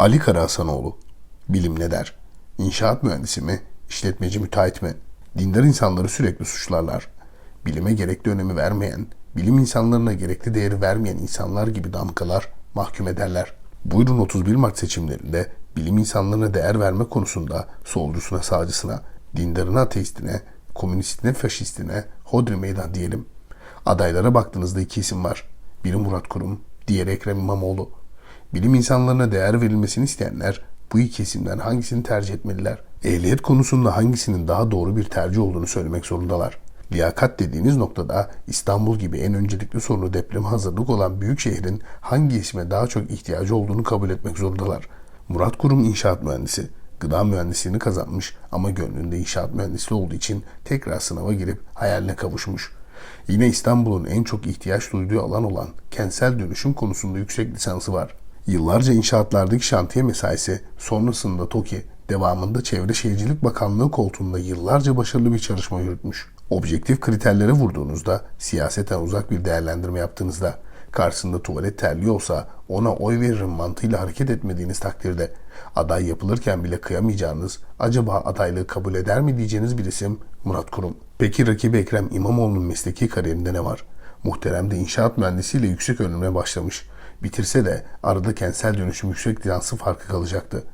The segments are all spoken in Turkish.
Ali Karahasanoğlu. Bilim ne der? İnşaat mühendisi mi? İşletmeci müteahhit mi? Dindar insanları sürekli suçlarlar. Bilime gerekli önemi vermeyen, bilim insanlarına gerekli değeri vermeyen insanlar gibi damgalar, mahkum ederler. Buyurun 31 Mart seçimlerinde bilim insanlarına değer verme konusunda solcusuna sağcısına, dindarına ateistine, komünistine faşistine hodri meydan diyelim. Adaylara baktığınızda iki isim var. Biri Murat Kurum, diğeri Ekrem İmamoğlu. Bilim insanlarına değer verilmesini isteyenler bu iki isimden hangisini tercih etmeliler? Ehliyet konusunda hangisinin daha doğru bir tercih olduğunu söylemek zorundalar. Liyakat dediğiniz noktada İstanbul gibi en öncelikli sorunu depreme hazırlık olan büyük şehrin hangi isme daha çok ihtiyacı olduğunu kabul etmek zorundalar. Murat Kurum inşaat mühendisi. Gıda mühendisliğini kazanmış ama gönlünde inşaat mühendisliği olduğu için tekrar sınava girip hayaline kavuşmuş. Yine İstanbul'un en çok ihtiyaç duyduğu alan olan kentsel dönüşüm konusunda yüksek lisansı var. Yıllarca inşaatlardaki şantiye mesaisi, sonrasında TOKİ, devamında Çevre Şehircilik Bakanlığı koltuğunda yıllarca başarılı bir çalışma yürütmüş. Objektif kriterlere vurduğunuzda, siyaseten uzak bir değerlendirme yaptığınızda, karşısında tuvalet terliği olsa ona oy veririm mantığıyla hareket etmediğiniz takdirde, aday yapılırken bile kıyamayacağınız, acaba adaylığı kabul eder mi diyeceğiniz bir isim Murat Kurum. Peki rakibi Ekrem İmamoğlu'nun mesleki kariyerinde ne var? Muhterem de inşaat mühendisiyle yüksek öğrenime başlamış. Bitirse de arada kentsel dönüşüm yüksek lisansı farkı kalacaktı.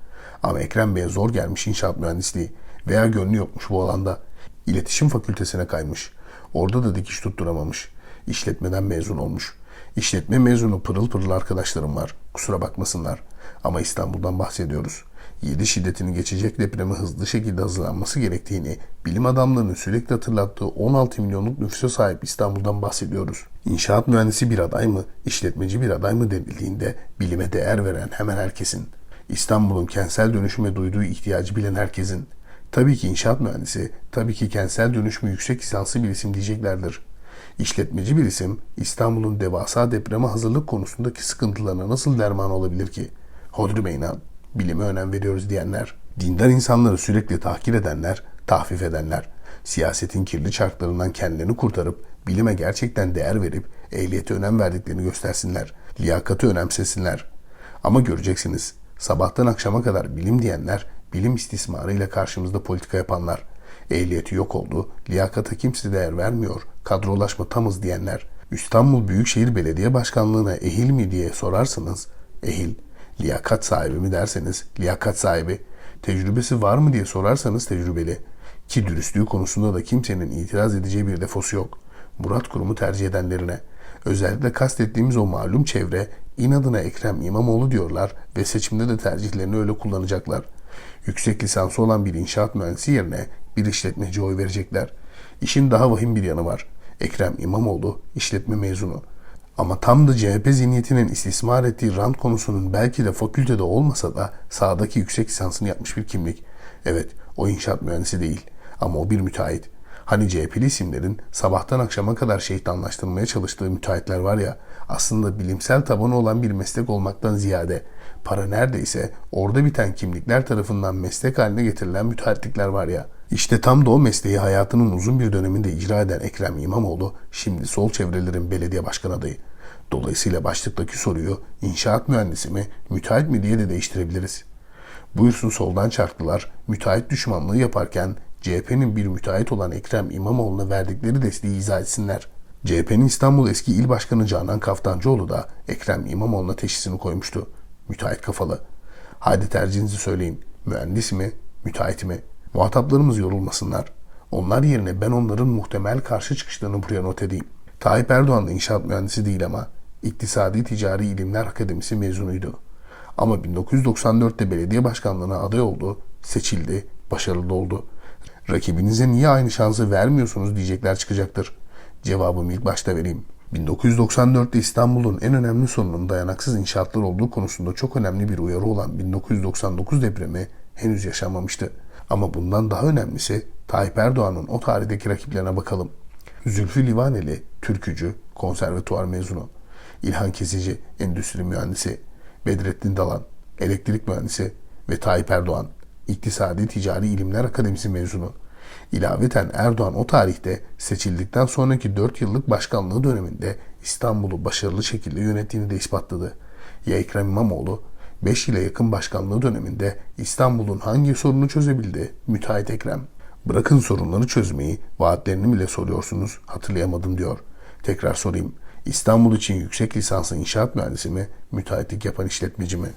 Ama Ekrem Bey'e zor gelmiş inşaat mühendisliği veya gönlü yokmuş bu alanda. İletişim fakültesine kaymış. Orada da dikiş tutturamamış. İşletmeden mezun olmuş. İşletme mezunu pırıl pırıl arkadaşlarım var. Kusura bakmasınlar. Ama İstanbul'dan bahsediyoruz. 7 şiddetini geçecek depreme hızlı şekilde hazırlanması gerektiğini bilim adamlarının sürekli hatırlattığı 16 milyonluk nüfusa sahip İstanbul'dan bahsediyoruz. İnşaat mühendisi bir aday mı, işletmeci bir aday mı denildiğinde bilime değer veren hemen herkesin, İstanbul'un kentsel dönüşüme duyduğu ihtiyacı bilen herkesin, tabii ki inşaat mühendisi, tabii ki kentsel dönüşümü yüksek lisanslı bir isim diyeceklerdir. İşletmeci bir isim İstanbul'un devasa depreme hazırlık konusundaki sıkıntılarına nasıl derman olabilir ki? Hodri meydan, bilime önem veriyoruz diyenler, dindar insanları sürekli tahkir edenler, tahfif edenler, siyasetin kirli çarklarından kendilerini kurtarıp bilime gerçekten değer verip ehliyete önem verdiklerini göstersinler, liyakatı önemsesinler. Ama göreceksiniz, sabahtan akşama kadar bilim diyenler, bilim istismarıyla karşımızda politika yapanlar, ehliyeti yok oldu, liyakata kimse değer vermiyor, kadrolaşma tamız diyenler, İstanbul Büyükşehir Belediye Başkanlığı'na ehil mi diye sorarsanız, ehil, liyakat sahibi mi derseniz, liyakat sahibi, tecrübesi var mı diye sorarsanız tecrübeli, ki dürüstlüğü konusunda da kimsenin itiraz edeceği bir defosu yok. Murat Kurum'u tercih edenlerine, özellikle kastettiğimiz o malum çevre, inadına Ekrem İmamoğlu diyorlar ve seçimde de tercihlerini öyle kullanacaklar. Yüksek lisansı olan bir inşaat mühendisi yerine bir işletmeci oy verecekler. İşin daha vahim bir yanı var. Ekrem İmamoğlu işletme mezunu. Ama tam da CHP zihniyetinin istismar ettiği rant konusunun belki de fakültede olmasa da sahadaki yüksek lisansını yapmış bir kimlik. Evet, o inşaat mühendisi değil ama o bir müteahhit. Hani CHP'li isimlerin sabahtan akşama kadar şeytanlaştırmaya çalıştığı müteahhitler var ya, aslında bilimsel tabanı olan bir meslek olmaktan ziyade para neredeyse orada biten kimlikler tarafından meslek haline getirilen müteahhitlikler var ya. İşte tam da o mesleği hayatının uzun bir döneminde icra eden Ekrem İmamoğlu şimdi sol çevrelerin belediye başkan adayı. Dolayısıyla başlıktaki soruyu inşaat mühendisi mi, müteahhit mi diye de değiştirebiliriz. Buyursun soldan çarklılar müteahhit düşmanlığı yaparken CHP'nin bir müteahhit olan Ekrem İmamoğlu'na verdikleri desteği izah etsinler. CHP'nin İstanbul eski il başkanı Canan Kaftancıoğlu da Ekrem İmamoğlu'na teşhisini koymuştu. Müteahhit kafalı. Haydi tercihinizi söyleyin. Mühendis mi, müteahhit mi? Muhataplarımız yorulmasınlar. Onlar yerine ben onların muhtemel karşı çıkışlarını buraya not edeyim. Tayyip Erdoğan da inşaat mühendisi değil ama İktisadi Ticari İlimler Akademisi mezunuydu. Ama 1994'te belediye başkanlığına aday oldu, seçildi, başarılı oldu. Rakibinize niye aynı şansı vermiyorsunuz diyecekler çıkacaktır. Cevabımı ilk başta vereyim. 1994'te İstanbul'un en önemli sorunun dayanaksız inşaatlar olduğu konusunda çok önemli bir uyarı olan 1999 depremi henüz yaşanmamıştı. Ama bundan daha önemlisi Tayyip Erdoğan'ın o tarihteki rakiplerine bakalım. Zülfü Livaneli, türkücü, konservatuvar mezunu. İlhan Kesici, endüstri mühendisi. Bedrettin Dalan, elektrik mühendisi ve Tayyip Erdoğan, İktisadi Ticari İlimler Akademisi mezunu. İlaveten Erdoğan o tarihte seçildikten sonraki 4 yıllık başkanlığı döneminde İstanbul'u başarılı şekilde yönettiğini de ispatladı. Ya Ekrem İmamoğlu 5 yıla yakın başkanlığı döneminde İstanbul'un hangi sorunu çözebildi? Müteahhit Ekrem. Bırakın sorunları çözmeyi, vaatlerini bile soruyorsunuz, hatırlayamadım diyor. Tekrar sorayım. İstanbul için yüksek lisanslı inşaat mühendisi mi, müteahhitlik yapan işletmeci mi?